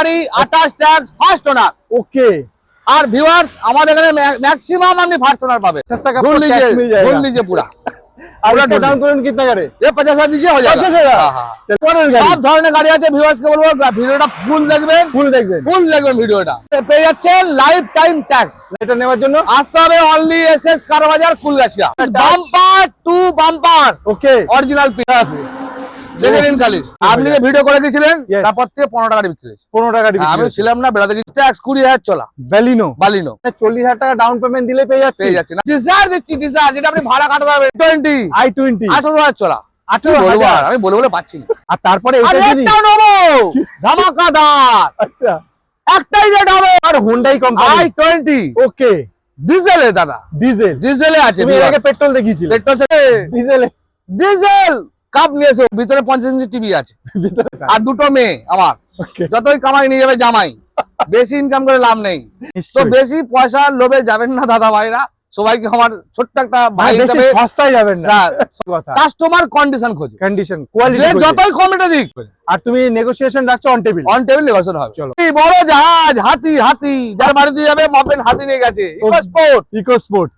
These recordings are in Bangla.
গাড়ি আঠাশ টায়ার ফার্স্ট ওনার ওকে আর ভিউয়ার্স আমাদের এখানে ম্যাক্সিমাম আপনি ফার্স্ট ওনার পাবেন। ढूंढ लीजिए হ্যাঁ, হ্যাঁ। সব ধরনের গাড়ি আছে ভিউয়ার্সকে বলব ভিডিওটা ফুল দেখবেন। ফুল দেখবেন। ফুল দেখবেন ভিডিওটা। পেয়ে যাচ্ছেন লাইফ টাইম ট্যাক্স এটা নেওয়ার জন্য? আসতে only S S car Bazar ফুল গাছিয়া বাম্পার ওকে অরিজিনাল আপনি যে ভিডিও করে দিয়েছিলেন. তারপর থেকে পনেরো টাকা বিক্রি হয়েছে। পনেরো টাকা আমি ছিলাম না বেড়াতে গেছি ট্যাক্স কুড়ি হাজার চলা। ভ্যালিনো বালিনো চল্লিশ হাজার টাকা ডাউন পেমেন্ট দিলে পেয়ে যাচ্ছে। পেয়ে যাচ্ছে না। ডিজার দিচ্ছি ডিজার যেটা আপনি ভাড়া কাটাতে পারবেন। টোয়েন্টি আই টোয়েন্টি আঠারো হাজার চলা। আমি বলে বলে পাচ্ছি আর তারপরে ধামাকাদার। আচ্ছা। একটাই রেট হবে আর হোন্ডাই আই টোয়েন্টি ওকে। ডিজেলে দাদা। ডিজেল ডিজেলে আছে পেট্রোল দেখিয়েছিলে। পেট্রোল ডিজেলে ডিজেল কাপ নিয়ে এসো ভিতরে পঞ্চাশ ইঞ্চি টিভি আছে। আর দুটো মেয়ে আমার। যতই কামাই নিয়ে যাবে জামাই। বেশি ইনকাম করে লাভ নেই। তো বেশি পয়সা লোভে যাবেন না দাদা ভাইরা সবাইকে আমার ছোট্ট একটা ভাই হিসাবে সস্তায় যাবেন না। কাস্টমার কন্ডিশন খোঁজে। কন্ডিশন কোয়ালিটি যতই কমেটে দিক। আর তুমি নেগোসিয়েশন রাখছো on table on table negotiation হবে। চলো। এই বড় জাহাজ হাতি হাতি। যার বাড়িতে যাবে মাপেন হাতি নিয়ে গেছে। স্পোর্ট ইকো স্পোর্ট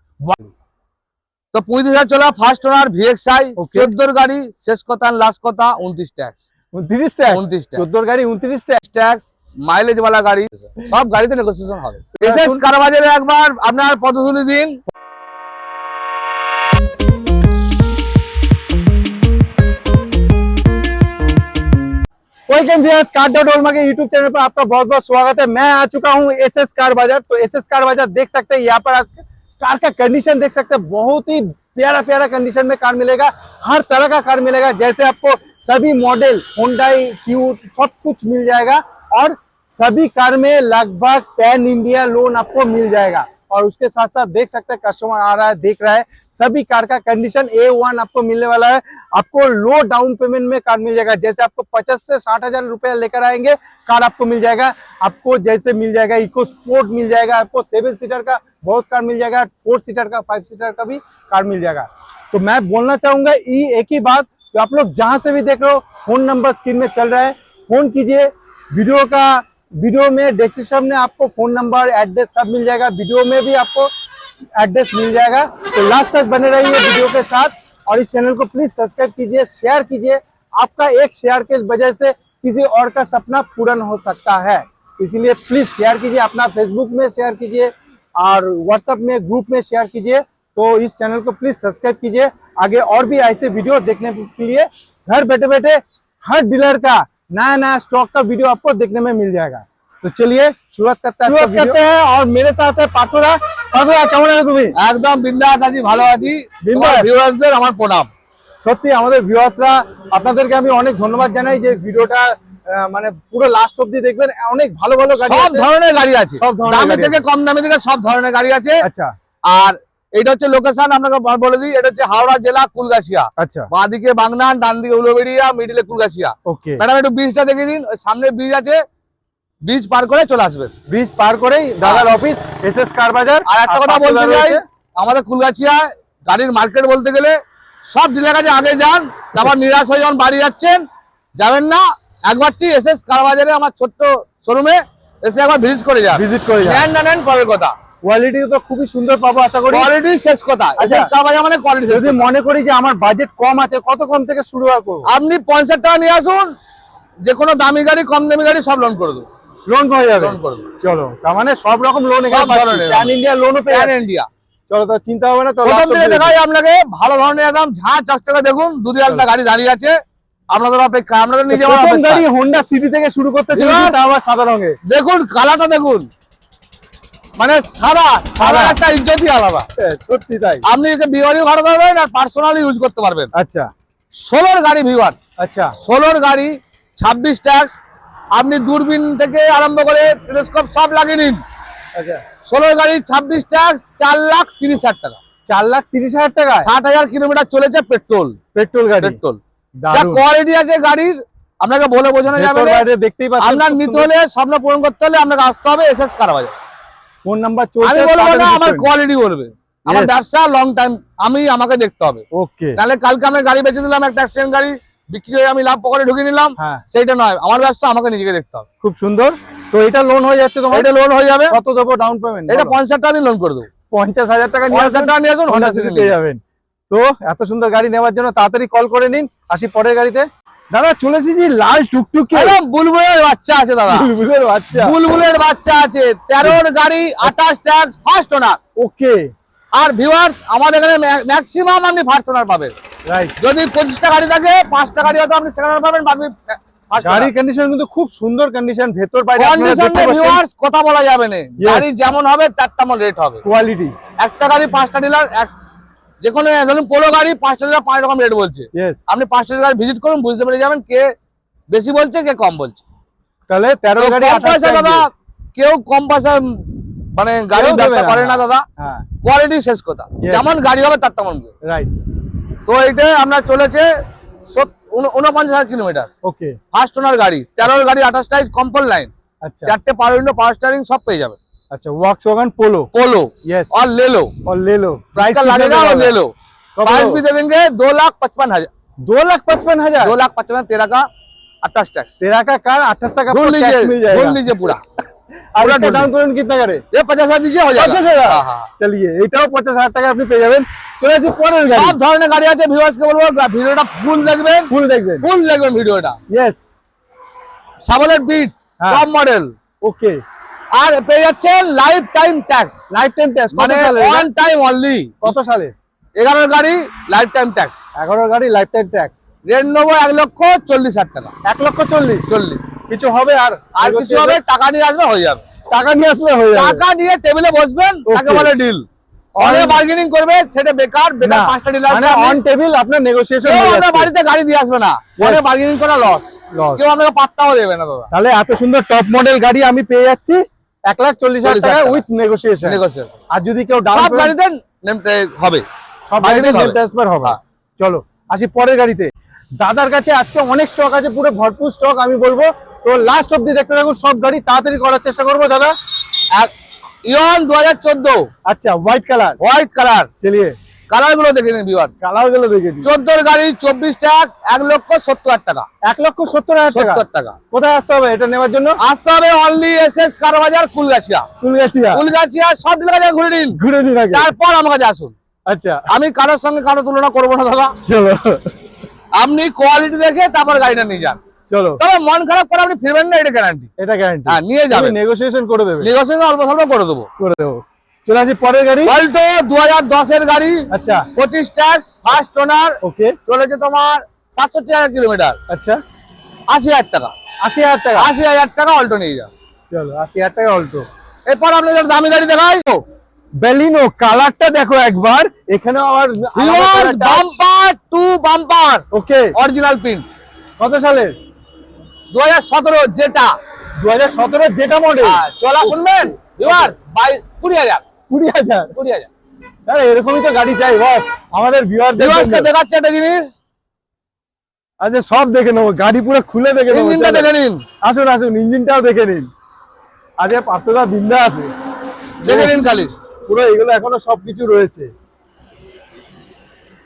তো পঁয়ত্রিশ হাজার চলা ফার্স্ট ওনার ভিএক্সআই Okay. চোদ্দোর গাড়ি শেষ কথা লাস্ট কথা উনত্রিশ ট্যাক্স উনত্রিশ টাকা উনত্রিশ ট্যাক্স চোদ্দোর গাড়ি উনত্রিশ টাকা ট্যাক্স মাইলেজ वाला গাড়ি সব গাড়িতে নেগোসিয়েশন হবে এসএস এখন- কারবাজারে একবার আপনার পদধূলি দিন वेलकम व्यूअर्स कार डॉट ओल्मा के यूट्यूब चैनल पर आपका बहुत बहुत स्वागत है मैं आ चुका हूं एस एस कार बाजार तो एस एस कार बाजार देख सकते हैं यहाँ पर आज कार का कंडीशन देख सकते हैं। बहुत ही प्यारा प्यारा कंडीशन में कार मिलेगा। हर तरह का कार मिलेगा। जैसे आपको सभी मॉडल होंडाई क्यू सब कुछ मिल जाएगा। और सभी कार में लगभग पैन इंडिया लोन आपको मिल जाएगा। और उसके साथ साथ देख सकते हैं कस्टमर आ रहा है, देख रहा है। सभी कार का कंडीशन ए वन आपको मिलने वाला है। आपको लो डाउन पेमेंट में कार मिल जाएगा। जैसे आपको पचास से साठ हज़ार रुपया लेकर आएँगे कार आपको मिल जाएगा। आपको जैसे मिल जाएगा इको स्पोर्ट मिल जाएगा। आपको सेवन सीटर का बहुत कार मिल जाएगा फोर सीटर का फाइव सीटर का भी कार मिल जाएगा। तो मैं बोलना चाहूँगा, ये एक ही बात तो आप लोग जहाँ से भी देख रहे हो फ़ोन नंबर स्क्रीन में चल रहा है। फ़ोन कीजिए वीडियो का वीडियो में डिस्क्रिप्शन में आपको फ़ोन नंबर एड्रेस सब मिल जाएगा। वीडियो में भी आपको एड्रेस मिल जाएगा। तो लास्ट तक बने रहिए वीडियो के साथ और इस चैनल को प्लीज़ सब्सक्राइब कीजिए शेयर कीजिए। आपका एक शेयर के वजह से किसी और का सपना पूर्ण हो सकता है। इसीलिए प्लीज़ शेयर कीजिए, अपना फेसबुक में शेयर कीजिए। और व्हाट्सएप में ग्रुप में शेयर कीजिए तो इस चैनल को प्लीज सब्सक्राइब कीजिए आगे और भी ऐसे वीडियो देखने के लिए घर बैठे बैठे हर डीलर का नया नया स्टॉक का वीडियो आपको देखने में मिल जाएगा तो चलिए शुरुआत करते हैं आज का शुरुआत वीडियो और मेरे साथ है पाथोरा पाथोरा কেমন আছো তুমি একদম বিন্দাস আছি ভালো আছি বিন্দাস? ভিউয়ার্সদের আমার প্রণাম সত্যি আমাদের ভিউয়ার্সরা আপনাদেরকে আমি অনেক ধন্যবাদ জানাই যে ভিডিওটা আহ, মানে পুরো লাস্ট অবধি দেখবেন অনেক ভালো ভালো গাড়ি সব ধরনের গাড়ি আছে। সব দামি থেকে কম দামি থেকে সব ধরনের গাড়ি আছে। আচ্ছা। আর এটা হচ্ছে লোকেশন আপনাকে বলে দিই এটা হচ্ছে হাওড়া জেলা কুলগাছিয়া। আচ্ছা। বাঁদিকে বাগনান ডান দিকে উলোবেড়িয়া মিডিলে কুলগাছিয়া। ওকে ম্যাডাম একটু ব্রিজটা দেখে দিন সামনে ব্রিজ আছে ব্রিজ পার করে চলে আসবেন। ব্রিজ পার করেই দাদার অফিস এস এস কার বাজার আর একটা কথা বলতে চাই আমাদের কুলগাছিয়া গাড়ির মার্কেট বলতে গেলে সব ডিলার কাছে আগে যান তারপর নিরাশ হয়ে যখন বাড়ি যাচ্ছেন যাবেন না একবারটি এস এস কারবাজারে আমার ছোট্ট শোরুমে এসে একবার ভিজিট করে যান ভিজিট করে যান নেন না নেন পরের কথা। কোয়ালিটি তো খুবই সুন্দর পাবো আশা করি। কোয়ালিটি শেষ কথা। আচ্ছা। কারবাজার মানে কোয়ালিটি যদি মনে করি যে আমার বাজেট কম আছে কত কম থেকে শুরু করব? আপনি পঞ্চাশ টাকা নিয়ে আসুন যে কোনো দামি গাড়ি কম দামি গাড়ি সব লোন করে দেবো। লোন হয়ে যাবে? লোন করে দেবো। চলো তার মানে সব রকম লোন এখানে প্যান ইন্ডিয়া লোনও পেয়ে প্যান ইন্ডিয়া চলো তো চিন্তা হবে না তো প্রথম দিকে দেখাই আপনাকে ভালো ধরনের একদম ঝাঁ চকচকে দেখুন দুদি আলটা গাড়ি দাঁড়িয়ে আছে। আপনাদের অপেক্ষা আপনাদের নিজে গাড়ি হোন্ডা সিটি থেকে শুরু করতে আবার সাদা রঙে। দেখুন কালারটা দেখুন। মানে সাদা সাদা। একটা ইজ্জতই আলাদা। সত্যি তাই। আপনি একে বিওয়ারিও পারবেন আর পার্সোনালি ইউজ করতে পারবেন। আচ্ছা। ষোলোর গাড়ি ভিওয়ার আচ্ছা। ষোলোর গাড়ি ছাব্বিশ ট্যাক্স আপনি দূরবীন থেকে আরম্ভ করে টেলিস্কোপ সব লাগিয়ে নিন। আচ্ছা। ষোলোর গাড়ি ছাব্বিশ ট্যাক্স চার লাখ তিরিশ হাজার টাকা। চার লাখ তিরিশ হাজার টাকা ষাট হাজার কিলোমিটার চলেছে পেট্রোল। পেট্রোল গাড়ি। পেট্রোল। যা কোয়ালিটি আছে গাড়ির আপনাকে বলে বোঝানো যাবে ভেতর না। বাইরে দেখতেই পাচ্ছেন আপনার খুব নিতে সুন্দর। হলে স্বপ্ন পূরণ করতে হলে আপনাকে আসতে হবে S S Carbazar phone number আমি বলব না আমার কোয়ালিটি বলবে। আমার ব্যবসা লং টাইম আমি আমাকে দেখতে হবে। ওকে তাহলে কালকে আমি গাড়ি বেচে দিলাম একটা অ্যাক্সিডেন্ট গাড়ি বিক্রি হয়ে আমি লাভ পকেটে ঢুকিয়ে নিলাম হ্যাঁ। সেইটা নয় আমার ব্যবসা আমাকে নিজেকে দেখতে হবে। খুব সুন্দর। তো এটা লোন হয়ে যাচ্ছে তোমার? এটা লোন হয়ে যাবে। কত দেবো ডাউন পেমেন্ট এটা পঞ্চাশ টাকা দিয়ে লোন করে দেবো। পঞ্চাশ হাজার টাকা নিয়ে পঞ্চাশ আসুন টাকা নিয়ে আসুন হন্ডা সিটি পেয়ে যাবেন। তো এত সুন্দর গাড়ি নেওয়ার জন্য তাড়াতাড়ি কল করে নিন আসি পরের গাড়িতে। দাদা চলে এসেছি লাল টুকটুকি। বুলবুলের বাচ্চা আছে দাদা। বুলবুলের বাচ্চা। বুলবুলের বাচ্চা আছে। তেরোর গাড়ি আঠাশ ট্যাক্স ফার্স্ট ওনার ওকে। আর ভিউয়ার্স আমাদের এখানে ম্যাক্সিমাম আপনি ফার্স্ট ওনার পাবেন। যদি পঁচিশটা গাড়ি থাকে পাঁচটা গাড়ি হয়তো আপনি সেকেন্ড ওনার পাবেন বাকি গাড়ির কন্ডিশন কিন্তু খুব সুন্দর কন্ডিশন ভেতর বাইরে কন্ডিশন ভিউয়ার্স কথা বলা যাবে না। গাড়ি যেমন হবে তার তেমন রেট হবে। কোয়ালিটি একটা গাড়ি পাঁচটা ডিলার এক যে কোনো ধরুন পোলো গাড়ি পাঁচটা ডিলার পাঁচ রকম রেট বলছে। আপনি পাঁচটা ডিলার ভিজিট করুন বুঝতে পেরে যাবেন কে বেশি বলছে কে কম বলছে। তাহলে তেরো গাড়ি পয়সা দাদা কেউ কম পয়সা মানে গাড়ি ব্যবসা করে না দাদা। হ্যাঁ। কোয়ালিটি শেষ কথা। যেমন গাড়ি হবে তার তেমন রাইট তো এইটা আপনার চলেছে উনপঞ্চাশ হাজার কিলোমিটার। ওকে ফার্স্ট ওনার গাড়ি। তেরোর গাড়ি আঠাশ টাইজ কম্পল লাইন আচ্ছা। চারটে পাওয়ার উইন্ডো পাওয়ার স্টারিং সব পেয়ে যাবে আচ্ছা ওয়াক্স ওয়াগন পোলো पोलो यस और ले लो और ले लो प्राइस इसका लगेगा और ले लो कब प्राइस लो? भी दे देंगे दो लाख पचपन हजार दो लाख पचपन हजार दो लाख पचपन तेरह का अट्ठाईस टैक्स तेरह का कार अट्ठाईस तक ढूंढ आपको टैक्स मिल लीजिए जाएगा ढूंढ लीजिए पूरा আর पूरा इसका ढूंढ डाउन पेमेंट कितना करे ये पचास हजार दीजिए हो পঞ্চাশ जाएगा হাজার हाँ, हाँ। চালিয়ে এটাও পঞ্চাশ হাজার টাকা আপনি পেয়ে যাবেন চলে আসি পরের গাড়ি সব ধরনের গাড়ি আছে ভিউয়ার্স কে বলবো ভিডিওটা ফুল দেখবেন ফুল দেখবেন ফুল দেখবেন ভিডিওটা ইয়েস সাবলের বিট হ্যাঁ। Top model okay আর পেয়ে যাচ্ছেন lifetime tax lifetime tax মানে ওয়ান টাইম অনলি কত সালে? এগারোর গাড়ি লাইফ টাইম ট্যাক্স এগারো গাড়ি লাইফ টাইম ট্যাক্স রেট নেব এক লক্ষ চল্লিশ হাজার টাকা। এক লক্ষ চল্লিশ? চল্লিশ। কিছু হবে আর? আর কিছু হবে টাকা নিয়ে আসবে হয়ে যাবে। টাকা নিয়ে আসলে হয়ে যাবে। টাকা নিয়ে টেবিলে বসবেন তাকে বলে ডিল অনেক বার্গেনিং করবে সেটা বেকার বেকার পাঁচটা ডিলার মানে অন টেবিল আপনার নেগোসিয়েশন হয়ে যাচ্ছে। বাড়িতে গাড়ি দিয়ে আসবে না। অনেক বার্গেনিং করা লস. কেউ আপনাকে পাত্তাও দেবে না দাদা। তাহলে এত সুন্দর টপ মডেল গাড়ি আমি পেয়ে যাচ্ছি। এক লাখ চল্লিশ হাজার টাকা। উইথ নেগোসিয়েশন নেগোসিয়েশন আর যদি কেউ ডাউন সব গাড়িতে হবে। সব গাড়িতে হবে। ট্রান্সফার হবে। হ্যাঁ। চলো আসি পরের গাড়িতে। দাদার কাছে আজকে অনেক স্টক আছে পুরো ভরপুর স্টক আমি বলব। তো লাস্ট অব্দি দেখতে থাকুন সব গাড়ি তাড়াতাড়ি করার চেষ্টা করব দাদা। ইয়ন দু হাজার চোদ্দ। আচ্ছা হোয়াইট কালার হোয়াইট কালার চলিয়ে। কালারগুলো দেখে নিন ভিওয়ার কালারগুলো দেখে নিই। চোদ্দোর গাড়ি চব্বিশ ট্যাক্স এক লক্ষ সত্তর হাজার টাকা। এক লক্ষ সত্তর হাজার টাকা? সত্তর টাকা। কোথায় আসতে হবে এটা নেওয়ার জন্য? আসতে হবে অনলি এস এস কার বাজার ফুলগাছিয়া। ফুলগাছিয়া। ফুলগাছিয়া সব ডিলার ঘুরে নিন। ঘুরে আগে। তারপর আমার কাছে আসুন। আচ্ছা। আমি কারোর সঙ্গে কারও তুলনা করব না দাদা। চলো। আপনি কোয়ালিটি দেখে তারপর গাড়িটা নিয়ে যান। চলো। তবে মন খারাপ করে আপনি ফিরবেন না এটা গ্যারান্টি এটা গ্যারান্টি হ্যাঁ নিয়ে যাবেন। নেগোসিয়েশন করে দেবে। নেগোসিয়েশন অল্প স্বল্প করে দেবো। করে দেবো। চলে আসি পরের গাড়ি? অল্টো দু হাজার দশের গাড়ি। আচ্ছা। পঁচিশ ট্যাক্স ফার্স্ট ওনার। ওকে। চলেছে তোমার সাতষট্টি হাজার কিলোমিটার। আচ্ছা। আশি হাজার টাকা। আশি হাজার টাকা? আশি হাজার টাকা অল্টো নিয়ে যান চলো আশি হাজার টাকা অল্টো। এরপর আপনাদের দামি গাড়ি দেখাই। বেলিনো কালারটা দেখো একবার। এখানে আবার bumper to bumper okay. Original print কত সালের? দু হাজার সতেরো যেটা দু হাজার সতেরো যেটা মডেল চলা শুনবেন এবার বাই কুড়ি হাজার। কুড়ি হাজার। কুড়ি এরকমই তো গাড়ি চাই বস। আমাদের ভিউয়ারদের দিবসকে দেখাচ্ছে একটা জিনিস। আচ্ছা সব দেখে নেব। গাড়ি পুরো খুলে দেখে নেব। ইঞ্জিনটা দেখে নিন। আসুন আসুন ইঞ্জিনটাও দেখে নিন। আজকে পার্থদা বিন্দা আছে। দেখে নিন খালি। পুরো এগুলো এখনও সবকিছু রয়েছে।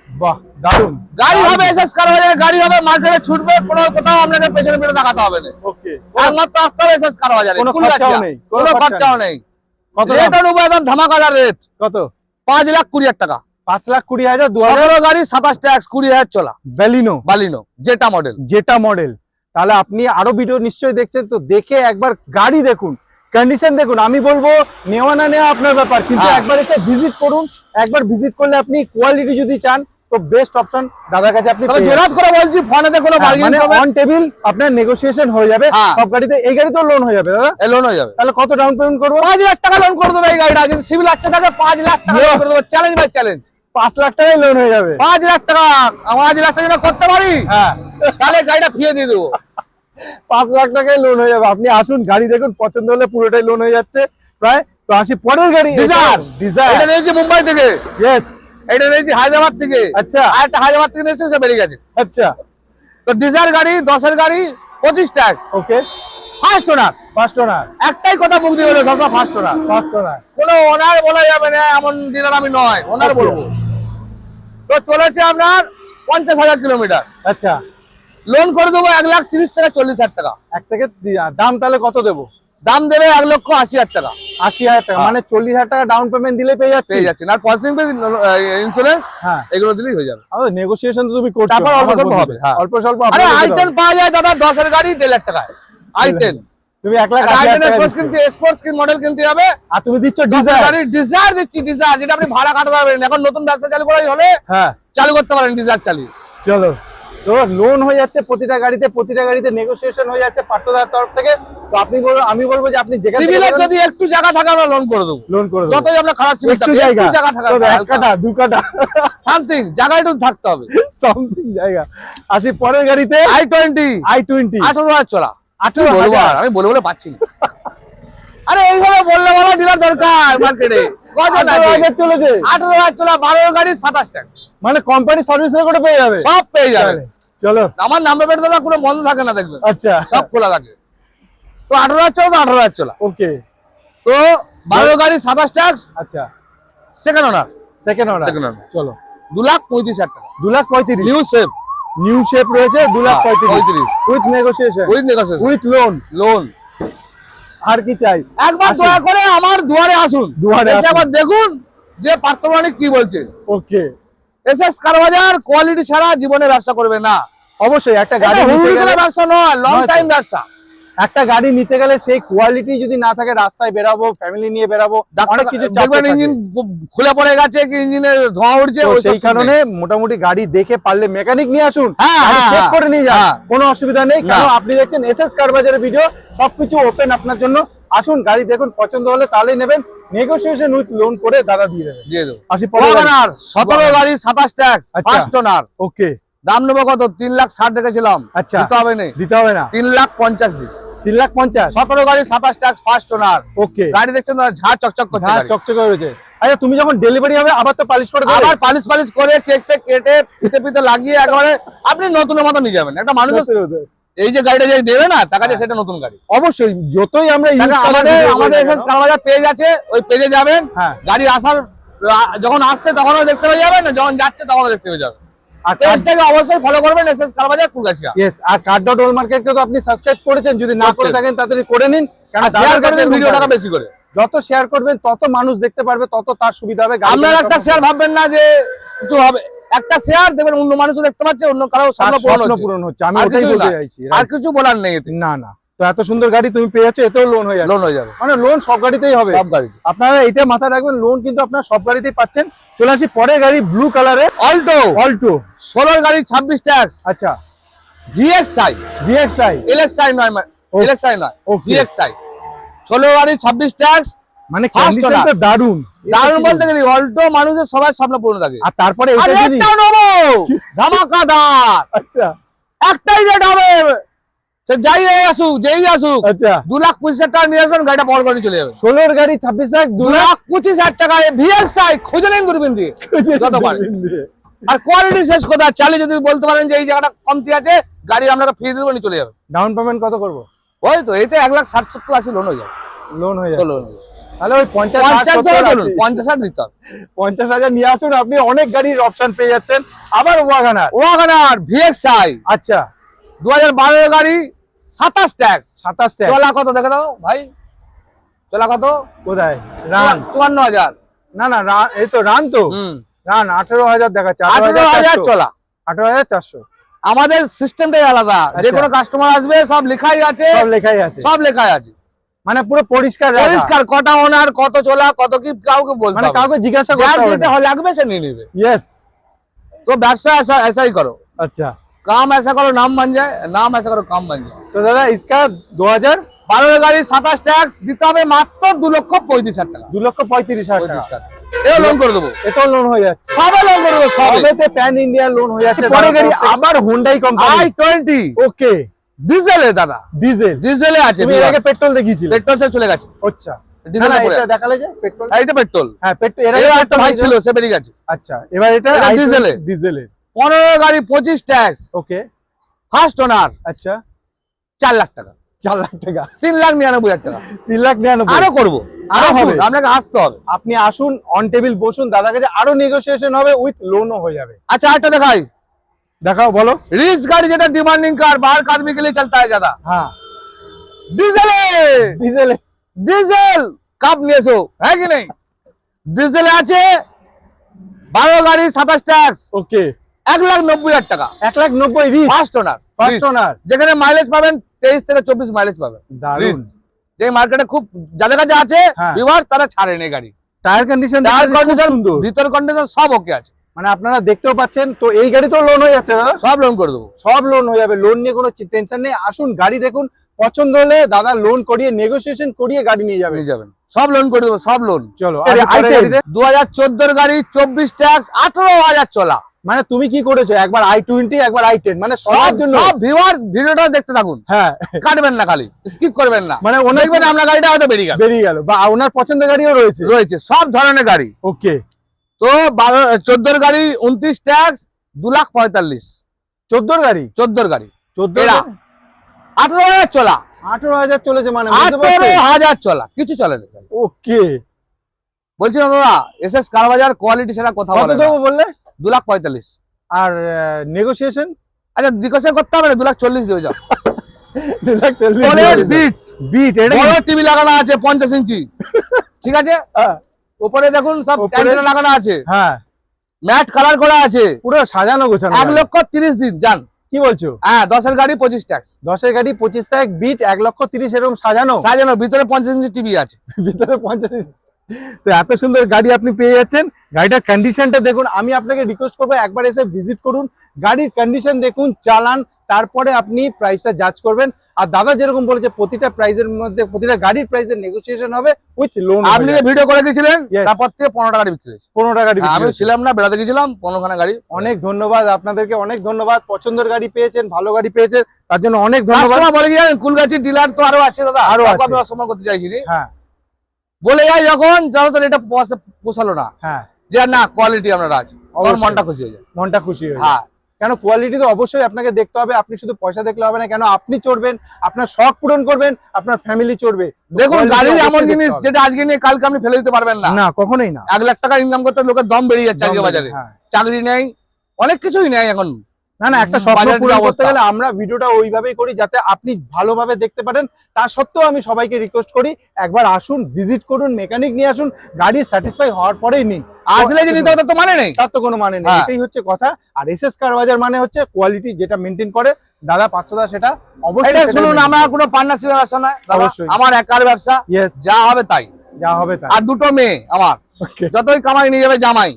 বাহ দারুণ গাড়ি হবে এসএস কার বাজারে গাড়ি হবে মার্কেটে ছুটবে কোনো কোথাও আপনাকে পেছনে পেছনে দেখাতে হবে না। ওকে একমাত্র আসতে হবে এসএস কার বাজারে। কোনো। খরচাও নেই, কোনো খরচাও নেই। কত ধামাকাদার রেট কত? পাঁচ লাখ কুড়ি হাজার টাকা। পাঁচ লাখ কুড়ি হাজার দু হাজার? গাড়ি সাতাশ ট্যাক্স কুড়ি হাজার চলা। বালিনো যেটা মডেল যেটা মডেল তাহলে আপনি আরও ভিডিও নিশ্চয়ই দেখছেন তো দেখে একবার গাড়ি দেখুন। কন্ডিশন দেখুন আমি বলব নেওয়া না নেওয়া আপনার ব্যাপার কিন্তু হ্যাঁ। একবার এসে ভিজিট করুন। একবার ভিজিট করলে আপনি কোয়ালিটি যদি চান তো বেস্ট অপশন দাদার কাছে আপনি জোরাত করে বলছি ফোনেতে কোনো। হ্যাঁ, মানে অন টেবিল আপনার নেগোসিয়েশন হয়ে যাবে হ্যাঁ। সব গাড়িতে এই গাড়িতেও লোন হয়ে যাবে দাদা। লোন হয়ে যাবে। তাহলে কত ডাউন পেমেন্ট করব? পাঁচ লাখ টাকা লোন করে দেবে এই গাড়িটা যদি সিভিল থাকে পাঁচ লাখ টাকা। করে দেবো। চ্যালেঞ্জ চ্যালেঞ্জ পাঁচ লাখ টাকায় লোন হয়ে যাবে। পাঁচ লাখ টাকা আমার পাঁচ লাখ টাকা করতে পারি হ্যাঁ। তাহলে গাড়িটা ফিরে দিয়ে দেবো। পাঁচ লাখ টাকায় লোন হয়ে যাবে। আপনি আসুন গাড়ি দেখুন পছন্দ হলে পুরোটাই লোন হয়ে যাচ্ছে। প্রায় তো আসি পরের গাড়ি। ডিজার ডিজার এটা মুম্বাই থেকে। ইয়েস এটা নিয়েছি হায়দ্রাবাদ থেকে। আচ্ছা। আর একটা হায়দ্রাবাদ থেকে নিয়েছে সে বেরিয়ে গেছে। আচ্ছা। তো ডিজার গাড়ি দশের গাড়ি পঁচিশ tax. Okay first owner first owner একটাই কথা মুখ দিয়ে বলে সবসময় ফার্স্ট ওনার ফার্স্ট ওনার কোনো ওনার বলা যাবে না এমন ডিলার আমি নয় ওনার আচ্ছা। বলব। তো চলেছে আপনার পঞ্চাশ হাজার কিলোমিটার। আচ্ছা। লোন করে দেবো এক লাখ তিরিশ টাকা চল্লিশ হাজার টাকা। এক থেকে দাম তাহলে কত দেবো? দাম দেবে এক লক্ষ আশি হাজার টাকা। আশি হাজার টাকা মানে চল্লিশ হাজার টাকা ডাউন পেমেন্ট দিলে পেয়ে যাচ্ছি। পেয়ে যাচ্ছেন আর প্রসেসিং ইন্স্যুরেন্স হ্যাঁ। এগুলো দিলেই হয়ে যাবে। আমাদের নেগোসিয়েশন তো তুমি করছ তারপর অল্প স্বল্প হবে, হ্যাঁ। অল্প স্বল্প আরে আপনাদের আই টেন পাওয়া যায় দাদা দশের গাড়ি দেড় লাখ টাকায়। আই টেন তুমি এক লাখ আই আশি হাজার টেন টাকা স্পোর্টস কিনতে স্পোর্টস কিন মডেল কিনতে হবে। আর তুমি দিচ্ছ ডিজাইন গাড়ি ডিজায়ার দিচ্ছি ডিজায়ার যেটা আপনি ভাড়া কাটাতে পারবেন এখন নতুন ব্যবসা চালু করাই হলে হ্যাঁ। চালু করতে পারেন ডিজায়ার চালিয়ে। চলো। তো লোন হয়ে যাচ্ছে প্রতিটা গাড়িতে প্রতিটা গাড়িতে নেগোসিয়েশন হয়ে যাচ্ছে পার্থদার তরফ থেকে। তো আপনি বলব আমি বলব যে আপনি যেখান সিভিলের যদি একটু জায়গা থাকে আমরা লোন করে দেবো। লোন করে দেবো। যতই আমরা খারাপ সিভিল একটু জায়গা। জায়গা থাকা এক কাটা দু কাটা। সামথিং জায়গা একটু থাকতে হবে। সামথিং জায়গা। আসি পরের গাড়িতে। আই টোয়েন্টি আই টোয়েন্টি আঠারো হাজার চলা। আঠেরো বলব। আমি বলে বলে পাচ্ছি আরে এইভাবে বললে বলা ডিলার দরকার মার্কেটে চলেছে। আঠারো হাজার চলা বারো গাড়ি সাতাশ টাকা। মানে কোম্পানি সার্ভিস করে পেয়ে যাবে। সব পেয়ে যাবে। চলো। আমার নাম্বার প্লেট দাদা কোনো বন্ধ থাকে না দেখবেন আচ্ছা। সব খোলা থাকে। তো আঠারো হাজার চলা তো আঠারো হাজার চলা। ওকে। তো বারো গাড়ি সাতাশ ট্যাক্স আচ্ছা। Second owner second order Second order। চলো। দু লাখ পঁয়ত্রিশ হাজার টাকা। দু লাখ পঁয়ত্রিশ। নিউ সেফ নিউ শেপ রয়েছে দু লাখ হ্যাঁ, পঁয়ত্রিশ। With negotiation with negotiation with loan loan আর কি চাই? একবার। দয়া করে আমার দুয়ারে আসুন। দুয়ারে এসে। আবার দেখুন যে পার্থমানিক কি বলছে। Okay. S S Carbazar quality ছাড়া জীবনে ব্যবসা করবে না অবশ্যই একটা গাড়ি ব্যবসা নয় লং টাইম ব্যবসা একটা গাড়ি নিতে গেলে সেই কোয়ালিটি যদি না থাকে রাস্তায় বেরাবো ফ্যামিলি নিয়ে বেরাবো অনেক কিছু। ইঞ্জিন খুলে পড়ে গেছে কি ইঞ্জিনের ধোঁয়া উঠছে সেই কারণে মোটামুটি গাড়ি দেখে পারলে মেকানিক নিয়ে আসুন হ্যাঁ, হ্যাঁ, চেক। করে নিয়ে যান হ্যাঁ। কোনো অসুবিধা নেই। কারণ আপনি দেখছেন এস এস কার বাজারের ভিডিও সবকিছু ওপেন আপনার জন্য আসুন গাড়ি দেখুন পছন্দ হলে তাহলেই নেবেন। নেগোসিয়েশন উইথ লোন করে দাদা দিয়ে দেবেন দিয়ে দেবো। আসি পরের সতেরো গাড়ি সাতাশ ট্যাক্স আচ্ছা। ফার্স্ট ওকে দাম নেব কত? তিন লাখ ষাট রেখেছিলাম। আচ্ছা। দিতে হবে নেই। দিতে হবে না। তিন লাখ পঞ্চাশ দিন। তিন লাখ পঞ্চাশ? সতেরো গাড়ি সাতাশ ট্যাক্স ফার্স্ট ওনার ওকে গাড়ি দেখছেন ঝাড় চকচক করছে গাড়ি। চকচকে রয়েছে। আচ্ছা তুমি যখন ডেলিভারি হবে আবার তো পালিশ করে আবার পালিশ পালিশ করে কেক ফেক কেটে ফিতে ফিতে লাগিয়ে একেবারে আপনি নতুনের মতো নিয়ে যাবেন। একটা মানুষ এই যে গাড়িটা যে দেবে না টাকা দিয়ে সেটা নতুন গাড়ি। অবশ্যই যতই আমরা আমাদের আমাদের এসএস কারবাজার পেজ আছে ওই পেজে যাবেন। হ্যাঁ। গাড়ি আসার যখন আসছে তখনও দেখতে পেয়ে যাবেন যখন যাচ্ছে তখনও দেখতে পেয়ে যাবেন আর পেজটাকে অবশ্যই ফলো করবেন এসএস কারবাজার কুলগাছিয়া ইয়েস আর কার ডট ওল মার্কেটকে তো আপনি সাবস্ক্রাইব করেছেন যদি না করে থাকেন তাড়াতাড়ি করে নিন কারণ শেয়ার দাদার করে দিন ভিডিওটাকে বেশি করে। যত শেয়ার করবেন তত মানুষ দেখতে পারবে তত তার সুবিধা হবে আপনারা একটা শেয়ার ভাববেন না যে কিছু হবে। একটা শেয়ার দেখবেন অন্য মানুষও দেখতে পাচ্ছে অন্য কারও স্বপ্ন পূরণ হচ্ছে। আমি ওটাই বলতে চাইছি আর কিছু বলার নেই এতে। না না তো এত সুন্দর গাড়ি তুমি পেয়ে যাচ্ছ এতেও লোন হয়ে যাচ্ছে লোন হয়ে যাবে। মানে লোন সব গাড়িতেই হবে। সব গাড়ি আপনারা এটা মাথায় রাখবেন লোন কিন্তু আপনারা সব গাড়িতেই পাচ্ছেন। চলে আসি পরের গাড়ি ব্লু কালারের অল্টো অল্টো ষোলোর গাড়ি ছাব্বিশ ট্যাক্স আচ্ছা। ভিএক্সআই ভিএক্সআই এলএক্সআই নয় Okay. এলএক্সআই নয় Okay. ভিএক্সআই ষোলো গাড়ি ছাব্বিশ ট্যাক্স মানে দারুণ দারুণ বলতে গেলে অল্টো মানুষের সবাই স্বপ্ন পূরণ থাকে। আর তারপরে যদি নেব! ধামাকাদার! আচ্ছা। একটাই রেট হবে। সে যাই আসুক যেই আসুক আচ্ছা। দু লাখ পঁচিশ হাজার টাকা নিয়ে আসবেন গাড়িটা পর করে চলে যাবে। ষোলোর গাড়ি ছাব্বিশ লাখ দু লাখ পঁচিশ হাজার টাকা ভিএক্সআই খুঁজে নিন দূরবীন দিয়ে। যত আর কোয়ালিটি শেষ কথা চালিয়ে যদি বলতে পারেন যে এই জায়গাটা কমতি আছে গাড়ি আপনাকে ফ্রি দেবো নিয়ে চলে যাবে। ডাউন পেমেন্ট কত করব? ওই তো এতে এক লাখ ষাট সত্তর আশি লোন হয়ে যাবে। লোন হয়ে ষোলো যাচ্ছে। তাহলে ওই পঞ্চাশ পঞ্চাশ ষাট, ধরে সত্তর, বলুন আশি। পঞ্চাশ হাজার দিতে হবে। পঞ্চাশ হাজার নিয়ে আসুন আপনি অনেক গাড়ির অপশন পেয়ে যাচ্ছেন। আবার ওয়াগানার। ওয়াগনার ভিএক্সআই আচ্ছা। দু হাজার বারো গাড়ি সাতাশ ট্যাক্স সাতাশ টাকা চলা কত দেখে দাও ভাই। চলা কত? কোথায়? রান। চুয়ান্ন হাজার। না না এই তো রান তো। হুম। রান আঠেরো হাজার দেখাচ্ছে আঠেরো হাজার চলা। আঠারো হাজার চারশো। আমাদের সিস্টেমটাই আলাদা। যে আচ্ছা। কোনো কাস্টমার আসবে সব লেখাই আছে। সব লেখাই আছে। সব লেখাই আছে। মানে পুরো পরিষ্কার রাখা। পরিষ্কার কটা ওনার কত চলা কত কি কাউকে বলতে মানে হবে কাউকে জিজ্ঞাসা যার করতে হবে যেটা হলে লাগবে সে নিয়ে নেবে ইয়েস তো ব্যবসা ऐसा ऐसा ही करो আচ্ছা काम ऐसा करो नाम बन जाए नाम ऐसा करो काम बन जाए তো দাদা ইসকা দু হাজার বারো গাড়ি সাতাশ ট্যাক্স দিতে হবে মাত্র দু লক্ষ পঁয়ত্রিশ হাজার টাকা দু লক্ষ পঁয়ত্রিশ হাজার পঁয়ত্রিশ টাকা টাকা এও লোন করে দেবো এটাও লোন হয়ে যাচ্ছে সবে লোন করে দেবো সবে সবেতে প্যান ইন্ডিয়া লোন হয়ে যাচ্ছে পরে পরে গাড়ি গাড়ি আবার Hyundai i company twenty okay ডিজেলে দাদা। ডিজেল ডিজেলে আছে তুমি আগে পেট্রোল দেখিয়েছিলে। পেট্রোল সে চলে গেছে। আচ্ছা। ডিজেলে না, না, পড়ে এটা দেখালে যে পেট্রোল এটা পেট্রোল হ্যাঁ পেট্রোল এর আগে একটা ভাই ছিল। ছিল সে বেরিয়ে গেছে। আচ্ছা এবার এটা এটা ডিজেলে। ডিজেলে পনেরো গাড়ি পঁচিশ ট্যাক্স ওকে ফার্স্ট ওনার আচ্ছা। চার লাখ টাকা। চার লাখ টাকা। তিন লাখ নিরানব্বই হাজার টাকা। লাখ আরও করব। আরও আরও হবে। আপনাকে আসতে হবে। আপনি আসুন অন টেবিল বসুন দাদার কাছে আরও নেগোসিয়েশন হবে উইথ লোনও হয়ে যাবে। আচ্ছা আরেকটা দেখাই। দেখাও বলো। রিস গাড়ি যেটা ডিমান্ডিং কার বাহার কাজ মে কে চলতা হ্যাঁ ডিজেল কাপ নিয়েছো হ্যাঁ কি নেই? ডিজেল আছে বারো গাড়ি সাতাশ ট্যাক্স ওকে। এক লাখ নব্বই হাজার টাকা। এক লাখ নব্বই রিস ফার্স্ট ওনার ফার্স্ট ওনার যেখানে মাইলেজ পাবেন তেইশ থেকে চব্বিশ মাইলেজ পাবেন। যে মার্কেটে খুব যাদের কাছে আছে হ্যাঁ। রিভার্স তারা ছাড়েন এই গাড়ি। টায়ার কন্ডিশন টায়ার কন্ডিশন ভিতর কন্ডিশন সব ওকে আছে। মানে আপনারা দেখতেও পাচ্ছেন তো এই গাড়ি তো লোন হয়ে যাচ্ছে দাদা। সব লোন করে দেবো। সব লোন হয়ে যাবে। লোন নিয়ে কোনো টেনশন নেই। আসুন গাড়ি দেখুন। পছন্দ হলে দাদা লোন করিয়ে নেগোসিয়েশন করিয়ে গাড়ি নিয়ে যাবে। নিয়ে যাবেন। সব লোন করে দেবো সব লোন চলো আরে, আর পরের i10 গাড়িতে? দু হাজার চোদ্দোর গাড়ি চব্বিশ ট্যাক্স আঠারো হাজার চলা। মানে তুমি কি করেছ? একবার আই টোয়েন্টি একবার আই টেন মানে সব সবার জন্য। সব ভিডিওটা দেখতে থাকুন। হ্যাঁ। কাটবেন না খালি স্কিপ করবেন না। মানে অনেক আপনার গাড়িটা হয়তো বেরিয়ে গেল। বেরিয়ে গেল বা ওনার পছন্দের গাড়িও রয়েছে। রয়েছে সব ধরনের গাড়ি। ওকে তো বারো চোদ্দোর গাড়ি উনত্রিশ ট্যাক্স দু লাখ পঁয়তাল্লিশ। চোদ্দোর গাড়ি? চোদ্দোর গাড়ি। চোদ্দ। আঠারো হাজার চলা। আঠারো হাজার চলেছে মানে আঠারো হাজার চলা। কিছু চলে না ওকে। বলছি না দাদা এস এস কারবাজার কোয়ালিটি সেটা কথা বলে দেবো বললে? দু লাখ পঁয়তাল্লিশ। আর নেগোসিয়েশন আচ্ছা দিকসে করতে হবে না দু লাখ চল্লিশ দিয়ে যাও। দু লাখ চল্লিশ বিট বিট এটা বড় টিভি লাগানো আছে পঞ্চাশ ইঞ্চি। ঠিক আছে? হ্যাঁ, উপরে দেখুন সব উপরে- লাগানো আছে। হ্যাঁ। ম্যাট কালার করা আছে। পুরো সাজানো গোছানো এক লক্ষ তিরিশ দিন যান কি বলছো? হ্যাঁ দশের গাড়ি পঁচিশ ট্যাক্স দশের গাড়ি পঁচিশ তারিখ বিট এক লক্ষ তিরিশ এরকম সাজানো। সাজানো ভিতরে পঞ্চাশ ইঞ্চি টিভি আছে। ভিতরে পঞ্চাশ তো এত সুন্দর গাড়ি আপনি পেয়ে যাচ্ছেন। গাড়িটার কন্ডিশনটা দেখুন আমি আপনাকে রিকোয়েস্ট করব একবার এসে ভিজিট করুন। গাড়ির কন্ডিশন দেখুন চালান তারপরে আপনি প্রাইসটা জাজ করবেন। আর দাদা যেরকম বলেছে প্রতিটা প্রাইজের মধ্যে প্রতিটা গাড়ির প্রাইসের নেগোসিয়েশন হবে উইথ লোন আপনি যে ভিডিও করে গেছিলেন তারপর থেকে পনেরো গাড়ি বিক্রি হয়েছে। পনেরো টাকা আমি ছিলাম না বেড়াতে গেছিলাম পনেরোখানা গাড়ি। অনেক ধন্যবাদ আপনাদেরকে অনেক ধন্যবাদ। পছন্দের গাড়ি পেয়েছেন ভালো গাড়ি পেয়েছেন তার জন্য অনেক ধন্যবাদ। বলে কি জানেন কুলগাছির ডিলার তো আরও আছে দাদা। আরও। আমি অসম্মান করতে চাইছি। হ্যাঁ। বলে যায় যখন জানো তাহলে এটা পোষালো না। হ্যাঁ। যে না কোয়ালিটি আপনারা আছে অবশ্যই। মনটা খুশি হয়ে যায়। মনটা খুশি হয়ে যায়। হ্যাঁ। কেন কোয়ালিটি তো অবশ্যই আপনাকে দেখতে হবে আপনি শুধু পয়সা দেখলে হবে না কেন আপনি চড়বেন আপনার শখ পূরণ করবেন আপনার ফ্যামিলি চড়বে। দেখুন গাড়ির এমন জিনিস যেটা আজকে নিয়ে কালকে আপনি ফেলে দিতে পারবেন না। না কখনোই না। এক লাখ টাকা ইনকাম করতে লোকের দম বেরিয়ে যাচ্ছে আজকে বাজারে। হ্যাঁ। চাকরি নেই অনেক কিছুই নেই এখন। না না একটা স্বপ্ন পূরণ করতে। গেলে আমরা ভিডিওটা ওইভাবেই করি যাতে আপনি ভালোভাবে দেখতে পারেন। তা সত্ত্বেও আমি সবাইকে রিকোয়েস্ট করি একবার আসুন ভিজিট করুন মেকানিক নিয়ে আসুন গাড়ি স্যাটিসফাই হওয়ার পরেই নিন। আসলে যে নিতে তো মানে নেই। তার তো কোনো মানে নেই। হ্যাঁ। এটাই হচ্ছে কথা। আর এস এস কার বাজার মানে হচ্ছে কোয়ালিটি যেটা মেনটেন করে। দাদা পার্থদা সেটা অবশ্যই এটা শুনুন আমার কোনো পার্টনারশিপের ব্যবসা নয় অবশ্যই। আমার একার ব্যবসা যা হবে তাই। যা হবে তাই। আর দুটো মেয়ে আমার। যতই কামাই নিয়ে যাবে জামাই।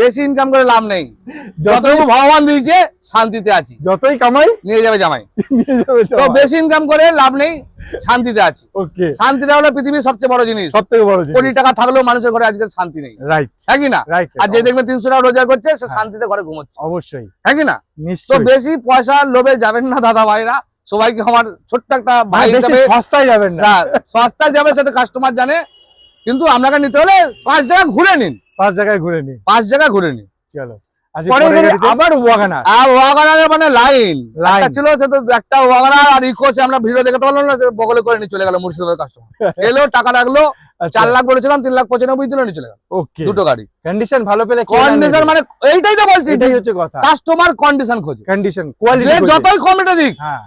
বেশি ইনকাম করে লাভ নেই। যতটুকু ভগবান দিয়েছে শান্তিতে আছি। যতই কামাই নিয়ে যাবে জামাই। নিয়ে যাবে তো বেশি ইনকাম করে লাভ নেই শান্তিতে আছি। ওকে। শান্তিটা হলো পৃথিবীর সবচেয়ে বড় জিনিস। সব থেকে বড় কোটি টাকা থাকলেও মানুষের ঘরে আজকে শান্তি নেই। রাইট হ্যাঁ কি না? আর যে দেখবে তিনশো টাকা রোজগার করছে সে শান্তিতে ঘরে ঘুমোচ্ছে। অবশ্যই। হ্যাঁ কি না? তো বেশি পয়সা লোভে যাবেন না দাদা ভাইরা। সবাইকে আমার ছোট্ট একটা ভাই মানে হিসাবে সস্তায় যাবেন না। হ্যাঁ, সস্তায় যাবে সেটা কাস্টমার জানে। কিন্তু আপনাকে নিতে হলে পাঁচ জায়গা ঘুরে নিন। পাঁচ জায়গায় ঘুরে নিন। পাঁচ জায়গা ঘুরে নিন। চলো। আসি পরের পরের গাড়ি গাড়িতে। আবার ওয়াগানার আর ওয়াগানার মানে লাইন। Line. ছিল একটা ওয়াগানার আর ইকোসে আমরা ভিডিও দেখাতে পারলাম না বগলে করে নিয়ে চলে গেল মুর্শিদাবাদ কাস্টমার এলো টাকা রাখল চার লাখ বলেছিলাম তিন লাখ পঁচানব্বই দিল নিয়ে চলে গেল। ওকে। দুটো গাড়ি। কন্ডিশন ভালো পেলে কন্ডিশন মানে এইটাই তো বলছি এটাই হচ্ছে কথা। কাস্টমার কন্ডিশন খোঁজে। কন্ডিশন কোয়ালিটি যতই দিক হ্যাঁ।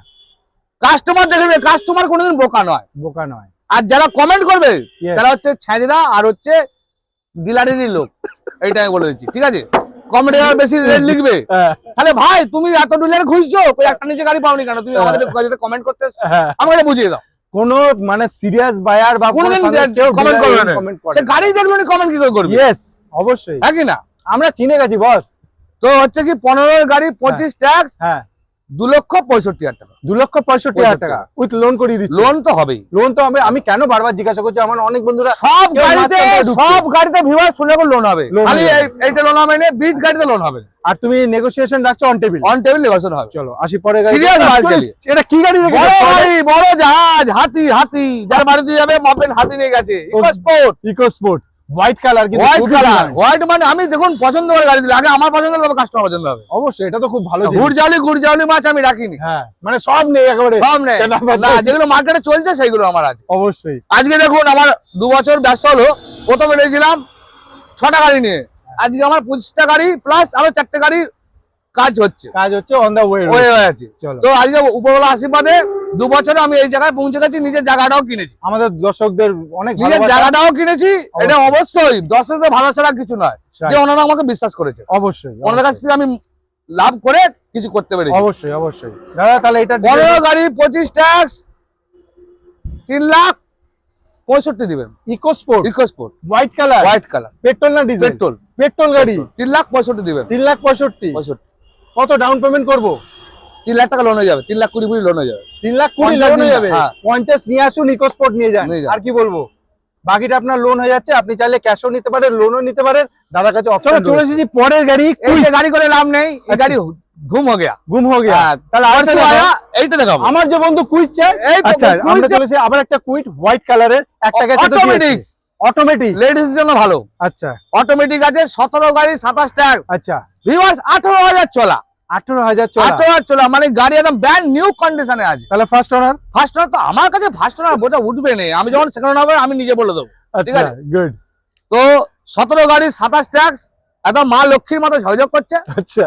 কাস্টমার দেখবে কাস্টমার কোনোদিন বোকা নয়। বোকা নয়। আর যারা কমেন্ট করবে. তারা হচ্ছে ছাইরা আর হচ্ছে ডিলারেরই লোক। এইটা আমি বলে দিচ্ছি ঠিক আছে? কমেন্টে যারা বেশি রেট লিখবে। হ্যাঁ, তাহলে ভাই তুমি এত ডিলার খুঁজছো? ওই একটা নিচে গাড়ি পাওনি কেন? তুমি আমাদের কাছে কমেন্ট করতে এসছো? হ্যাঁ। আমাকে এটা বুঝিয়ে দাও। কোনো মানে সিরিয়াস বায়ার বা কোনোদিন কমেন্ট করবে না। সে গাড়ি দেখল কমেন্ট কি করে করবে? ইয়েস অবশ্যই। হ্যাঁ কি না? আমরা চিনে গেছি বস তো হচ্ছে কি পনেরো গাড়ি পঁচিশ ট্যাক্স হ্যাঁ। দু লক্ষ পঁয়ষট্টি হাজার টাকা। দু লক্ষ পঁয়ষট্টি হাজার টাকা। উইথ লোন করিয়ে দিচ্ছি। লোন তো হবেই। লোন তো আমি আমি কেন বারবার জিজ্ঞাসা করছি? আমার অনেক বন্ধুরা সব গাড়িতে সব গাড়িতে ভিভার শুনে লোন হবে। খালি এইটা লোন হবে না বিট গাড়িতে লোন হবে। আর তুমি নেগোসিয়েশন রাখছো on table on table negotiation হবে। চলো আসি পরে গাড়ি এটা কি গাড়ি বড় গাড়ি বড় জাহাজ হাতি হাতি। যার বাড়িতে যাবে মাপেন হাতি নিয়ে গেছে। Sport EcoSport white colour কিন্তু হোয়াইট কালার হোয়াইট মানে আমি দেখুন পছন্দ করে গাড়ি দিলে। আগে আমার পছন্দ হবে কাস্টমার পছন্দ হবে। অবশ্যই এটা তো খুব ভালো। গুড়জালি গুড়জালি মাছ আমি রাখিনি। হ্যাঁ মানে সব নেই একেবারে। সব নেই। না যেগুলো মার্কেটে চলছে সেইগুলো আমার আছে। অবশ্যই। আজকে দেখুন আমার দু বছর ব্যবসা হলো। প্রথমে নিয়েছিলাম ছটা গাড়ি নিয়ে। আজকে আমার পঁচিশটা গাড়ি প্লাস আরও চারটে গাড়ি কাজ হচ্ছে। কাজ হচ্ছে অন দা ওয়ে হয়ে আছে চলো। তো আজকে উপরওয়ালা আশীর্বাদে দু বছরে আমি এই জায়গায় পৌঁছে গেছি নিজের জায়গাটাও কিনেছি। আমাদের দর্শকদের অনেক নিজের জায়গাটাও কিনেছি এটা অবশ্যই। দর্শকদের ভালো ছাড়া কিছু নয়. যে ওনারা আমাকে বিশ্বাস করেছে। অবশ্যই ওনাদের কাছ থেকে আমি লাভ করে কিছু করতে পেরেছি। অবশ্যই অবশ্যই। দাদা তাহলে এটা পনেরো গাড়ি পঁচিশ ট্যাক্স তিন লাখ পঁয়ষট্টি দিবেন। EcoSport EcoSport white colour white colour petrol না ডিজেল পেট্রোল পেট্রোল গাড়ি? তিন লাখ পঁয়ষট্টি দিবেন। তিন লাখ পঁয়ষট্টি? পঁয়ষট্টি। কত ডাউন পেমেন্ট করব? তিন লাখ টাকা লোন হয়ে যাবে তিন লাখ কুড়ি কুড়ি লোন হয়ে যাবে। তিন লাখ কুড়ি লোন হয়ে যাবে? হ্যাঁ। পঞ্চাশ নিয়ে আসুন ইকোস্পট নিয়ে যান। আর কি বলব? বাকিটা আপনার লোন হয়ে যাচ্ছে আপনি চাইলে ক্যাশও নিতে পারেন লোনও নিতে পারেন। দাদার কাছে অপশন চলে এসেছি পরের গাড়ি গাড়ি করে লাভ নেই এই আচ্ছা। গাড়ি ঘুম হয়ে গেছে ঘুম হয়ে গেছে হ্যাঁ, তাহলে আমার সে আয়া এইটা দেখাবো। আমার যে বন্ধু কুইট চাই আচ্ছা আমরা চলে এসেছি আবার একটা কুইট হোয়াইট কালারের একটা গেছে তো অটোমেটিক অটোমেটিক লেডিস জন্য ভালো। আচ্ছা। অটোমেটিক আছে 17 গাড়ি 27 টাকা আচ্ছা। ভিউয়ার্স আঠারো হাজার চলা। আঠারো হাজার চলা। আঠারো হাজার চলা মানে গাড়ি একদম ব্র্যান্ড নিউ কন্ডিশনে আছে। তাহলে ফার্স্ট ওনার ফার্স্ট তো আমার কাছে ফার্স্ট ওনার বোঝা উঠবে না। আমি যখন সেকেন্ড হবে আমি নিজে বলে দেবো। ঠিক আচ্ছা আছে। গুড তো সতেরো গাড়ি সাতাশ ট্যাক্স একদম মা লক্ষ্মীর মতো ঝকঝক করছে। আচ্ছা।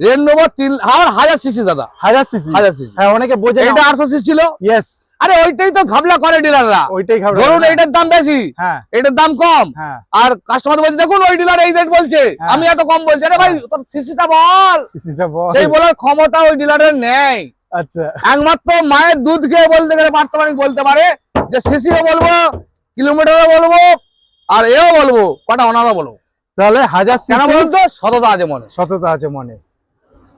রেন তিন আমার হাজার সিসি দাদা। হাজার সিসি হাজার সিসি হ্যাঁ অনেকে বোঝে এটা আটশো সিসি ছিল। ইয়েস আরে ওইটাই তো ঘাবলা করে ডিলাররা। ওইটাই খাবার ধরুন এইটার দাম বেশি হ্যাঁ। এটার দাম কম। হ্যাঁ। আর কাস্টমার বলছে দেখুন ওই ডিলার এই রেট বলছে। হ্যাঁ। আমি এত কম বলছি। আরে ভাই তোর সিসিটা বল। সিসিটা বল। সেই বলার ক্ষমতা ওই ডিলারের নেই আচ্ছা। একমাত্র মায়ের দুধ খেয়ে বলতে গেলে পার্থমানিক বলতে পারে যে সিসিও বলব কিলোমিটারও বলব আর এও বলব কটা ওনারও বলব। তাহলে হাজার সিসি বলুন তো? সততা আছে মনে। সততা আছে মনে।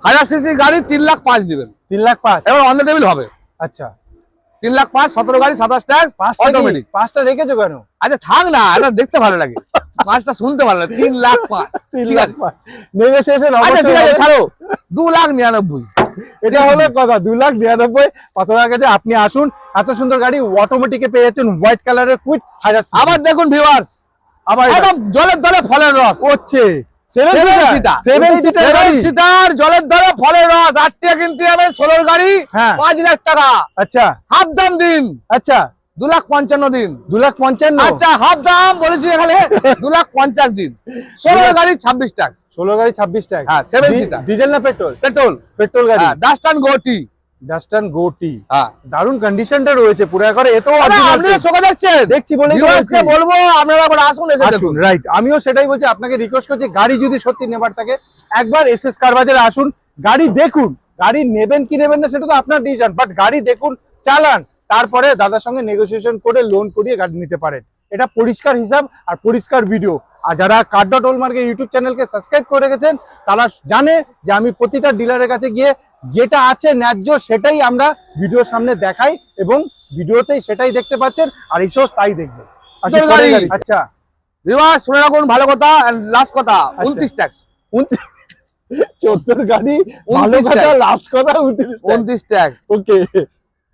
হাজার সিসি গাড়ি তিন লাখ পাঁচ দিবেন। তিন লাখ পাঁচ? এবার অন্য টেবিল হবে। আচ্ছা। তিন লাখ পাঁচ সতেরো গাড়ি সাতাশ ট্যাক্স অটোমেটিক পাঁচটা রেখেছো কেন? আচ্ছা থাক না এটা দেখতে ভালো লাগে। পাঁচটা শুনতে ভালো লাগে তিন লাখ পাঁচ তিন লাখ পাঁচ। নেগোসিয়েশন আচ্ছা ঠিক আছে ছাড়ো। দু লাখ নিরানব্বই। এটা হলো কথা দু লাখ নিরানব্বই। টাকা কাছে আপনি আসুন এত সুন্দর গাড়ি অটোমেটিকে পেয়ে যাচ্ছেন হোয়াইট কালারের কুইট হাজার আবার দেখুন ভিউয়ার্স আবার জলের দলে ফলের রস। হচ্ছে। সিটার সেভেন সেভেন জলের ফলের রস কিনতে হবে ষোলোর গাড়ি হ্যাঁ। পাঁচ লাখ টাকা। আচ্ছা। হাফ দাম দিন। আচ্ছা। দু লাখ পঞ্চান্ন দিন। দু লাখ পঞ্চান্ন। আচ্ছা হাফ দাম বলেছি এখানে দু লাখ পঞ্চাশ দিন। ষোলোর গাড়ি ছাব্বিশ টাকা। ষোলো গাড়ি ছাব্বিশ টাকা। হ্যাঁ, seater। ডিজেল না পেট্রোল? পেট্রোল। পেট্রোল গাড়ি। ডাস্টান গোটি ডাস্টান গোটি হ্যাঁ। দারুণ কন্ডিশনটা রয়েছে পুরো একবারে এত আপনি তো চোখে দেখছেন? দেখছি বলছি। বলব আপনারা আবার আসুন এসে দেখুন। রাইট আমিও সেটাই বলছি আপনাকে রিকোয়েস্ট করছি গাড়ি যদি সত্যি নেবার থাকে একবার এস এস কার বাজারে আসুন গাড়ি দেখুন গাড়ি নেবেন কি নেবেন না সেটা তো আপনার ডিসিশন বাট গাড়ি দেখুন চালান তারপরে দাদার সঙ্গে নেগোসিয়েশন করে লোন করিয়ে গাড়ি নিতে পারেন। এটা পরিষ্কার হিসাব আর পরিষ্কার ভিডিও আর যারা কার ডট ইউটিউব চ্যানেলকে সাবস্ক্রাইব করে রেখেছেন তারা জানে যে আমি প্রতিটা ডিলারের কাছে গিয়ে যেটা আছে ন্যায্য সেটাই আমরা ভিডিওর সামনে দেখাই এবং ভিডিওতেই সেটাই দেখতে পাচ্ছেন আর এসেও তাই দেখবে। আচ্ছা। আচ্ছা। শুনে রাখুন ভালো কথা লাস্ট কথা উনত্রিশ ট্যাক্স চোদ্দোর গাড়ি ভালো কথা লাস্ট কথা উনত্রিশ ট্যাক্স ওকে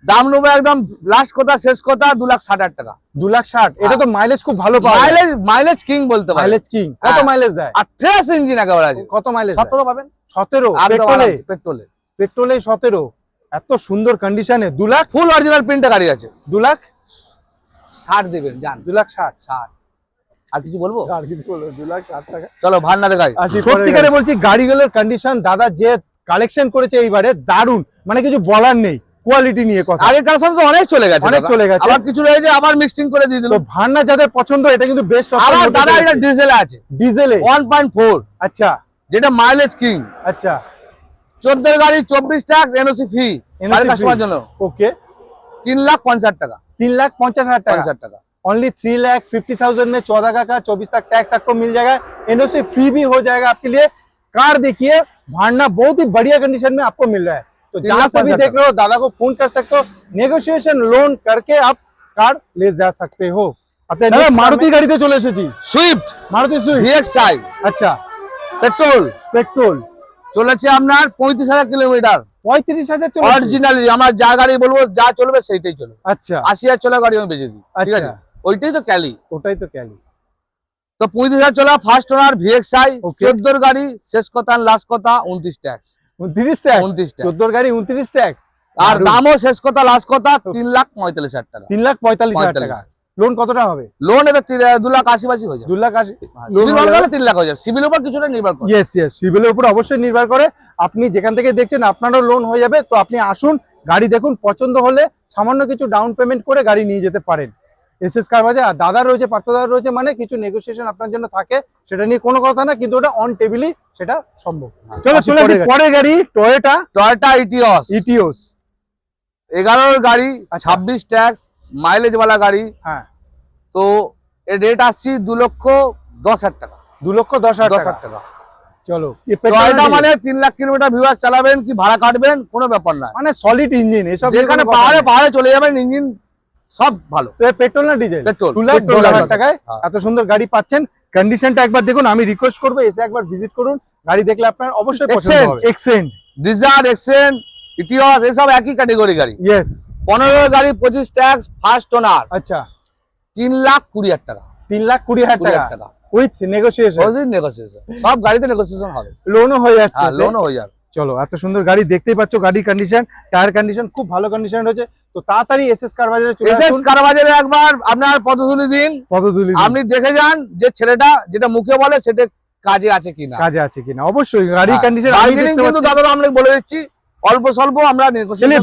দাম নেব একদম লাস্ট কথা শেষ কথা দু লাখ ষাট হাজার টাকা। দু লাখ ষাট এটা তো মাইলেজ খুব ভালো পাওয়া মাইলেজ মাইলেজ কিং বলতে পারে মাইলেজ কিং কত হ্যাঁ। মাইলেজ দেয়? আর ফ্রেশ ইঞ্জিন একেবারে। আছে কত মাইলেজ সতেরো পাবেন? সতেরো? পেট্রোলে? পেট্রোলে। পেট্রোলে সতেরো এত সুন্দর কন্ডিশনে দু লাখ ফুল অরিজিনাল প্রিন্টে গাড়ি আছে। দু লাখ ষাট দেবেন জান দু লাখ ষাট? ষাট। আর কিছু বলব? আর কিছু বলব দু লাখ ষাট টাকা। চলো দেখাই আসি সত্যিকারে বলছি গাড়িগুলোর কন্ডিশন দাদা যে কালেকশন করেছে এইবারে দারুণ। মানে কিছু বলার নেই কোয়ালিটি নিয়ে কথা। আগের কালেকশন তো অনেক চলে গেছে অনেক চলে গেছে। আবার কিছু রয়েছে আবার মিক্সিং করে দিয়ে দিল ভান্না যাদের পছন্দ এটা কিন্তু বেস্ট আবার দাদা এটা ডিজেল আছে। ডিজেলে ওয়ান পয়েন্ট ফোর আচ্ছা। যেটা মাইলেজ কিং আচ্ছা। চোদ্দের গাড়ি চব্বিশ ট্যাক্স এনওসি ফি কাস্টমার জন্য। ওকে টাকা। में चौदह का, का चौबीस टैक्स आपको मिल जाएगा। एनओसी फ्री भी हो जाएगा आपके लिए। कार देखिए भाड़ना बहुत ही बढ़िया कंडीशन में आपको मिल रहा है। तो जहाँ से भी देख रहे हो दादा को फ़ोन कर सकते हो। नेगोशिएशन लोन करके आप कार ले जा सकते हो। मारुति गाड़ी तो चले सुइफ्ट मारुति सुइफ्ट अच्छा। पेट्रोल पेट्रोल চলেছে আপনার পঁয়ত্রিশ হাজার কিলোমিটার। পঁয়ত্রিশ হাজার অরিজিনালি আমার যা গাড়ি বলব যা চলবে সেইটাই চলবে। আচ্ছা। আশি হাজার চলা গাড়ি আমি বেঁচে দিই ঠিক আছে? আচ্ছা। ওইটাই তো ক্যালি। ওটাই তো ক্যালি। তো পঁয়ত্রিশ হাজার চলা ফার্স্ট ওনার ভিএক্সআই. চোদ্দোর গাড়ি শেষ কথা লাস্ট কথা উনত্রিশ ট্যাক্স উনত্রিশ ট্যাক্স 29 চোদ্দোর গাড়ি উনত্রিশ ট্যাক্স আর দামও শেষ কথা লাস্ট কথা তিন লাখ পঁয়তাল্লিশ হাজার টাকা। তিন লাখ পঁয়তাল্লিশ হাজার টাকা। লোন কতটা হবে? লোন তিন- দু লাখ আশি পাশি হয়ে যাবে। দু লাখ আশি সিভিল তিন লাখ হয়ে যাবে। সিভিল উপর কিছুটা নির্ভর করে। ইয়েস ইয়েস সিভিলের উপর অবশ্যই নির্ভর করে। আপনি যেখান থেকে দেখছেন আপনারও লোন হয়ে যাবে তো আপনি আসুন গাড়ি দেখুন। পছন্দ হলে সামান্য কিছু ডাউন পেমেন্ট করে গাড়ি নিয়ে যেতে পারেন। এস এস কার বাজার? আর দাদা রয়েছে পার্থ দাদা রয়েছে মানে কিছু নেগোসিয়েশন আপনার জন্য থাকে। সেটা নিয়ে কোনো কথা না কিন্তু ওটা অন টেবিলই সেটা সম্ভব। চলো আসি চলে আসি পরের পরের গাড়ি টয়োটা টয়টা ইটিওস ইটিওস এগারোর গাড়ি আচ্ছা। ছাব্বিশ ট্যাক্স মাইলেজ ওয়ালা গাড়ি হ্যাঁ তো এর রেট আসছি দু লক্ষ দশ হাজার টাকা দু লক্ষ দশ হাজার টাকা চলো টয়টা মানে তিন লাখ কিলোমিটার ভিউয়ার্স চালাবেন কি ভাড়া কাটবেন কোনো ব্যাপার না মানে সলিড ইঞ্জিন এসব যেখানে পাহাড়ে পাহাড়ে চলে যাবেন ইঞ্জিন সব ভালো পেট্রোল না ডিজেল পেট্রোল দু লাখ দশ হাজার টাকায়। এত সুন্দর গাড়ি পাচ্ছেন। কন্ডিশনটা একবার দেখুন আমি রিকোয়েস্ট করব এসে একবার ভিজিট করুন। গাড়ি দেখলে আপনার অবশ্যই পছন্দ. হবে। এক্সেন্ট ডিজার এক্সেন ইতিহাস এসব একই ক্যাটেগরি গাড়ি। ইয়েস পনেরো গাড়ি পঁচিশ ট্যাক্স ফার্স্ট ওনার আচ্ছা। তিন লাখ কুড়ি হাজার টাকা। তিন লাখ কুড়ি টাকা। উইথ নেগোসিয়েশন উইথ নেগোসিয়েশন সব গাড়িতে নেগোসিয়েশন হবে। লোনও হয়ে যাচ্ছে। হ্যাঁ, লোনও হয়ে যাবে। চলো এত সুন্দর গাড়ি দেখতেই পাচ্ছ গাড়ির কন্ডিশন টায়ার কন্ডিশন খুব ভালো কন্ডিশন রয়েছে। তো তাড়াতাড়ি এসএস কার বাজারে চলে এসএস কার বাজারে একবার আপনার পদধুলি দিন। পদধুলি আপনি দেখে যান যে ছেলেটা যেটা মুখে বলে সেটা কাজে আছে কিনা। কাজে আছে কিনা। অবশ্যই গাড়ির হ্যাঁ। কন্ডিশন আমি কিন্তু দাদা আমরা বলে দিচ্ছি অল্প স্বল্প আমরা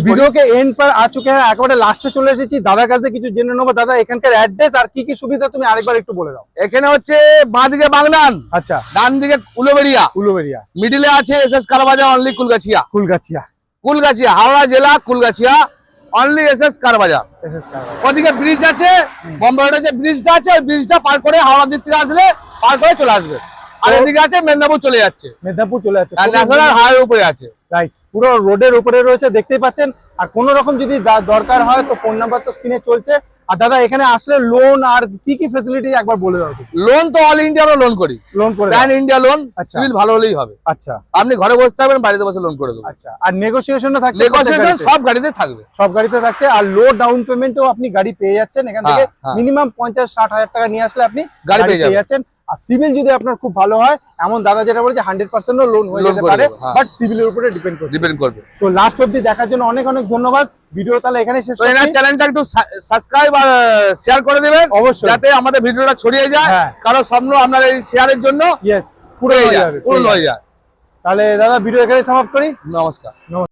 ভিডিওকে এন্ড পর আ চুকে হ্যাঁ একেবারে লাস্টে চলে এসেছি দাদার কাছে কিছু জেনে নেব। দাদা এখানকার অ্যাড্রেস আর কি কি সুবিধা তুমি আরেকবার একটু বলে দাও। এখানে হচ্ছে বাঁ দিকে বাংলান আচ্ছা। ডান দিকে উলোবেরিয়া উলোবেরিয়া মিডিলে আছে S S Carbazar only Kulgachia. Kulgachia. Kulgachia Howrah জেলা Kulgachia only S S Carbazar ওদিকে ব্রিজ আছে বম্বাইটা যে ব্রিজটা আছে ওই ব্রিজটা পার করে হাওড়া দিক থেকে আসলে পার করে চলে আসবে। আর এদিকে আছে মেদিনীপুর চলে যাচ্ছে। মেদিনীপুর চলে যাচ্ছে। ন্যাশনাল হাইওয়ে উপরে আছে। রাইট পুরো রোডের উপরে রয়েছে দেখতেই পাচ্ছেন। আর কোনো রকম যদি দরকার হয় তো ফোন নাম্বার তো স্ক্রিনে চলছে। আর দাদা এখানে আসলে লোন আর কি কি ফেসিলিটি একবার বলে দাও লোন তো অল ইন্ডিয়ারও লোন করি। লোন করে প্যান ইন্ডিয়া লোন। সিভিল ভালো হলেই হবে। আচ্ছা। আপনি ঘরে বসে থাকবেন বাড়িতে বসে লোন করে দেবো। আচ্ছা। আর নেগোসিয়েশনও থাকছে নেগোসিয়েশন সব গাড়িতে থাকবে। সব গাড়িতে থাকছে। আর লো ডাউন পেমেন্টও আপনি গাড়ি পেয়ে যাচ্ছেন। এখান থেকে হ্যাঁ, হ্যাঁ। মিনিমাম পঞ্চাশ ষাট হাজার টাকা নিয়ে আসলে আপনি গাড়ি পেয়ে যাচ্ছেন। আর সিভিল যদি আপনার খুব ভালো হয় এমন দাদা যেটা বলেছে হান্ড্রেড পার্সেন্টও লোন হয়ে যেতে পারে হ্যাঁ। বাট সিভিলের উপরে ডিপেন্ড করছে। ডিপেন্ড করবে। তো লাস্ট অব্দি দেখার জন্য অনেক অনেক ধন্যবাদ। ভিডিও তাহলে এখানে শেষ তো এনার করছি। চ্যানেলটা একটু সাবস্ক্রাইব আর শেয়ার করে দেবেন অবশ্যই। যাতে আমাদের ভিডিওটা ছড়িয়ে যায়। হ্যাঁ। কারও স্বপ্ন আপনার এই শেয়ারের জন্য ইয়েস পুরো হয়ে যাবে পূর্ণ হয়ে যায়। তাহলে দাদা ভিডিও এখানে সমাপ্ত করি। নমস্কার।